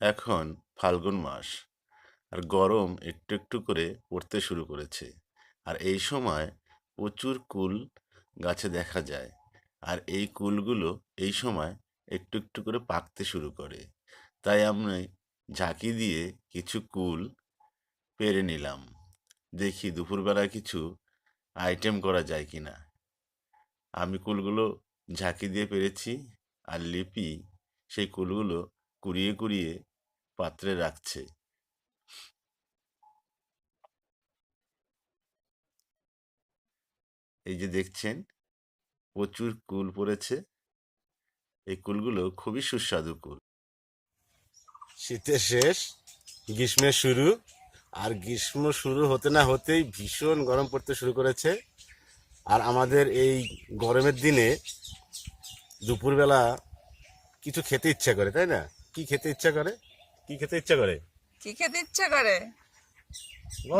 এখন ফাল্গুন মাস আর গরম একটু একটু করে পড়তে শুরু করেছে। আর এই সময় প্রচুর কুল গাছে দেখা যায়। আর এই কুলগুলো এই সময় একটু একটু করে পাকতে শুরু করে। তাই আমি ঝাঁকি দিয়ে কিছু কুল পেরে নিলাম। দেখি দুপুরবেলা কিছু আইটেম করা যায় কি না আমি কুলগুলো ঝাঁকি দিয়ে পেরেছি আর লিপি সেই কুলগুলো কুড়িয়ে কুড়িয়ে পাত্রে রাখছে। এই যে দেখছেন, প্রচুর কুল পড়েছে। এই কুলগুলো খুবই সুস্বাদু কুল। শীতের শেষ, গ্রীষ্মের শুরু, আর গ্রীষ্ম শুরু হতে না হতেই ভীষণ গরম পড়তে শুরু করেছে। আর আমাদের এই গরমের দিনে দুপুরবেলা কিছু খেতে ইচ্ছা করে, তাই না? কি খেতে ইচ্ছা করে? কি খেতে ইচ্ছা করে? কি খেতে ইচ্ছে করে?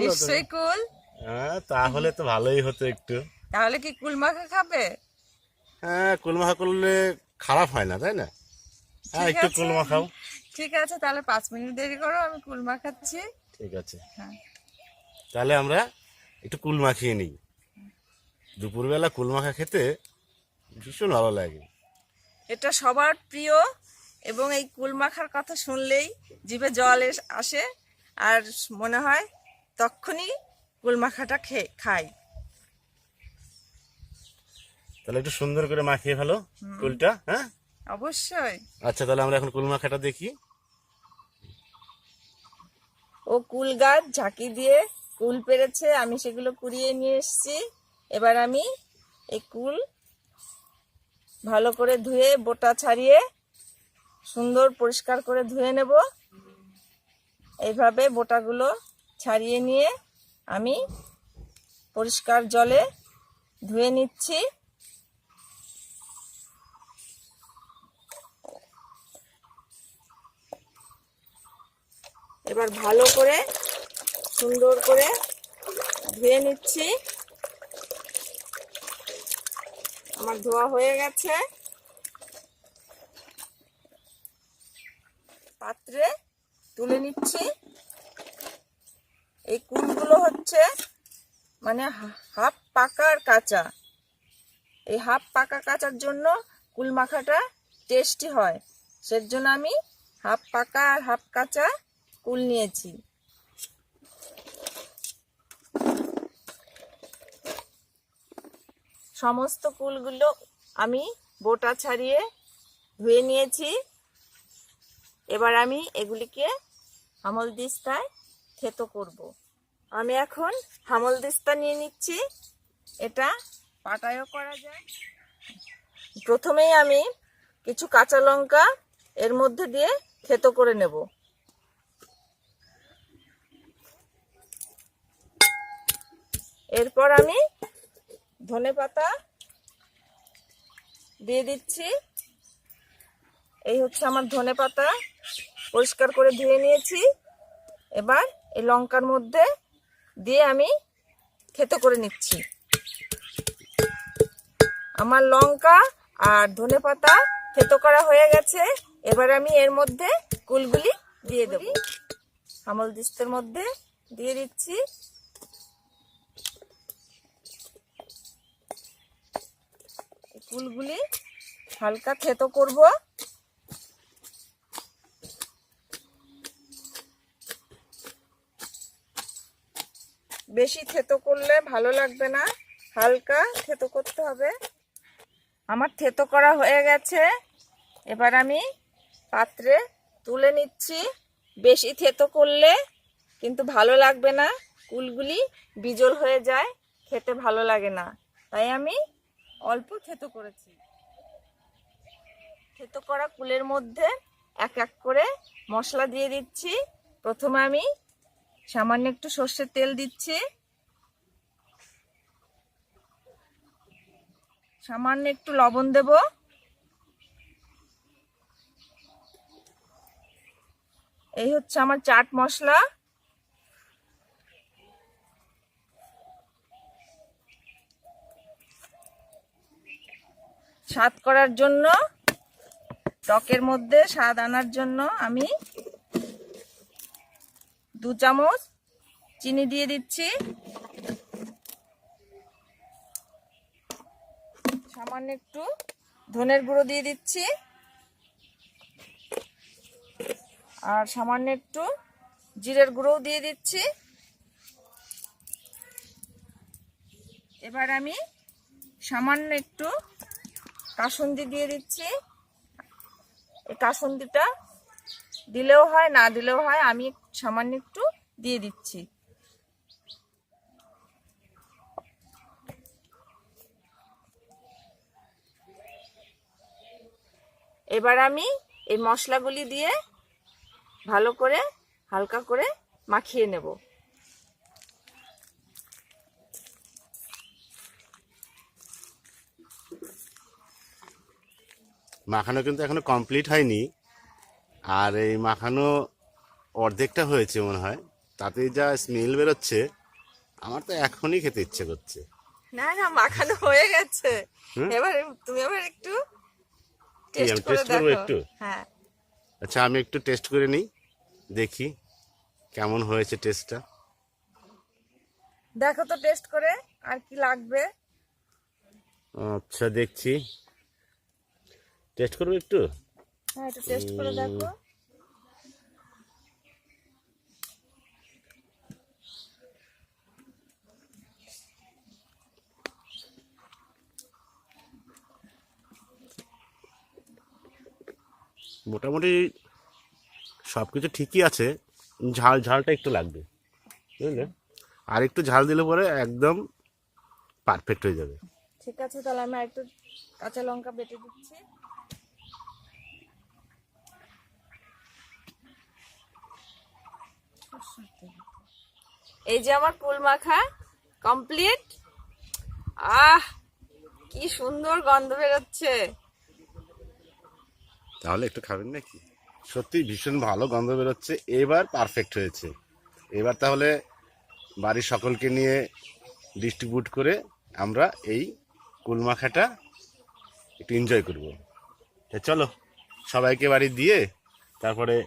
নিশ্চয়ই কুল। হ্যাঁ তাহলে তো ভালোই হতো একটু। তাহলে কি কুল মাখা খাবে? হ্যাঁ কুলমাখা করলে খারাপ হয় না তাই না? হ্যাঁ একটু আছে। কুলমা খাও ঠিক আছে তাহলে পাঁচ মিনিট দেরি করো আমি কুল মাখাচ্ছি। ঠিক আছে। হ্যাঁ। তাহলে আমরা একটু কুল মাখিয়ে নিই। দুপুরবেলা কুল মাখা খেতে ভীষণ ভালো লাগে। এটা সবার প্রিয় এবং এই কুল মাখার কথা শুনলেই জিভে জল আসে আর মনে হয় তখনই কুল মাখাটা খেয়ে খাই। তাহলে একটু সুন্দর করে মাখিয়ে ফেলো কুলটা হ্যাঁ? অবশ্যই। আচ্ছা তাহলে আমরা এখন কুল মাখাটা দেখি। ও কুল গাছ ঝাঁকি দিয়ে কুল পেরেছে আমি সেগুলো কুড়িয়ে নিয়ে এসেছি। এবার আমি এই কুল ভালো করে ধুয়ে বোটা ছাড়িয়ে সুন্দর পরিষ্কার করে ধুয়ে নেব। এইভাবে বোটাগুলো ছাড়িয়ে নিয়ে আমি পরিষ্কার জলে ধুয়ে নিচ্ছি। এবার ভালো করে সুন্দর করে ধুয়ে নিচ্ছি। আমার ধোয়া হয়ে গেছে পাত্রে তুলে নিচ্ছি। এই কুলগুলো হচ্ছে মানে হাফ পাকা আর কাঁচা। এই হাফ পাকা কাঁচার জন্য কুল মাখাটা টেস্টি হয়। সের জন্য আমি হাফ পাকা আর হাফ কাঁচা কুল নিয়েছি। সমস্ত কুলগুলো আমি বোটা ছাড়িয়ে ধুয়ে নিয়েছি। এবার আমি এগুলিকে হামল দিস্তায় থেতো করব। আমি এখন হামল দিস্তা নিয়ে নিচ্ছি। এটা পাটায়ও করা যায়। প্রথমেই আমি কিছু কাঁচা লঙ্কা এর মধ্যে দিয়ে থেতো করে নেব। এরপর আমি ধনে পাতা দিয়ে দিচ্ছি। এই হচ্ছে আমার ধনে পাতা। পরিষ্কার করে ধুয়ে নিয়েছি। এবার এই লঙ্কার মধ্যে দিয়ে আমি থেতো করে নিচ্ছি। আমার লঙ্কা আর ধনে পাতা থেতো করা হয়ে গেছে। এবার আমি এর মধ্যে কুলগুলি দিয়ে দেব। আমল দিস্তের মধ্যে দিয়ে দিচ্ছি। কুলগুলি হালকা থেতো করব। বেশি থেতো করলে ভালো লাগবে না। হালকা থেতো করতে হবে। আমার থেতো করা হয়ে গেছে। এবার আমি পাত্রে তুলে নিচ্ছি। বেশি থেতো করলে কিন্তু ভালো লাগবে না। কুলগুলি বিজল হয়ে যায়, খেতে ভালো লাগে না। তাই আমি অল্প থেতো করেছি। থেতো করা কুলের মধ্যে এক এক করে মশলা দিয়ে দিচ্ছি। প্রথমে আমি সামান্য একটু সর্ষের তেল দিচ্ছি। সামান্য একটু লবণ দেব। এই হচ্ছে আমার চাট মশলা। স্বাদ করার জন্য, টকের মধ্যে স্বাদ আনার জন্য আমি দু চামচ চিনি দিয়ে দিচ্ছি। সামান্য একটু ধনের গুঁড়ো দিয়ে দিচ্ছি। আর সামান্য একটু জিরের গুঁড়োও দিয়ে দিচ্ছি। এবার আমি সামান্য একটু কাসুন্দি দিয়ে দিচ্ছি। এই কাসুন্দিটা দিলেও হয়, না দিলেও হয়, আমি সামান্য একটু দিয়ে দিচ্ছি। এবার আমি এই মশলাগুলি দিয়ে ভালো করে, হালকা করে মাখিয়ে নেব। মাখানো কিন্তু এখনও কমপ্লিট হয়নি। আর এই মাখানো অর্ধেকটা হয়েছে মনে হয়। তাতে যা স্মেল বেরোচ্ছে আমার তো এখনই খেতে ইচ্ছে করছে। না না মাখানো হয়ে গেছে? এবার তুমি এবার একটু টেস্ট করব দেখো। একটু? হ্যাঁ। আচ্ছা আমি একটু টেস্ট করে নিই দেখি কেমন হয়েছে টেস্টটা দেখো তো টেস্ট করে আর কি লাগবে। আচ্ছা দেখছি। টেস্ট করব একটু? হ্যাঁ একটু টেস্ট করে দেখো। মোটামুটি সব কিছু ঠিকই আছে। ঝাল, ঝালটা একটু লাগবে, বুঝলে? আর একটু ঝাল দিলে পরে একদম পারফেক্ট হয়ে যাবে। ঠিক আছে, তাহলে আমি একটু কাঁচা লঙ্কা বেটে দিচ্ছি। এই যে আমার কুল মাখা কমপ্লিট আহ, কি সুন্দর গন্ধ বেরোচ্ছে। তাহলে একটু খাবেন নাকি? সত্যি ভীষণ ভালো গন্ধ বেরোচ্ছে এবার পারফেক্ট হয়েছে। এবার তাহলে বাড়ির সকলকে নিয়ে ডিস্ট্রিবিউট করে আমরা এই কুলমাখাটা একটু এনজয় করব। তা চলো সবাইকে বাড়ি দিয়ে তারপরে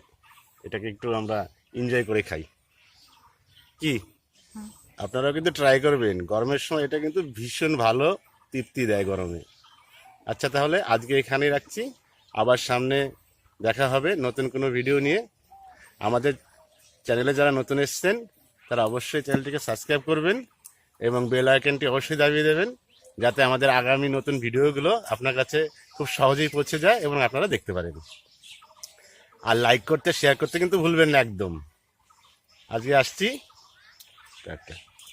এটাকে একটু আমরা এনজয় করে খাই। কি? আপনারাও কিন্তু ট্রাই করবেন। গরমের সময় এটা কিন্তু ভীষণ ভালো তৃপ্তি দেয় গরমে। আচ্ছা তাহলে আজকে এখানেই রাখছি। আবার সামনে দেখা হবে নতুন কোনো ভিডিও নিয়ে। আমাদের চ্যানেলে যারা নতুন এসছেন, তারা অবশ্যই চ্যানেলটিকে সাবস্ক্রাইব করবেন এবং বেল আইকনটি অবশ্যই দাবিয়ে দেবেন, যাতে আমাদের আগামী নতুন ভিডিওগুলো আপনার কাছে খুব সহজেই পৌঁছে যায় এবং আপনারা দেখতে পারেন। আর লাইক করতে শেয়ার করতে কিন্তু ভুলবেন না একদম। আজকে আসছি। টাটা।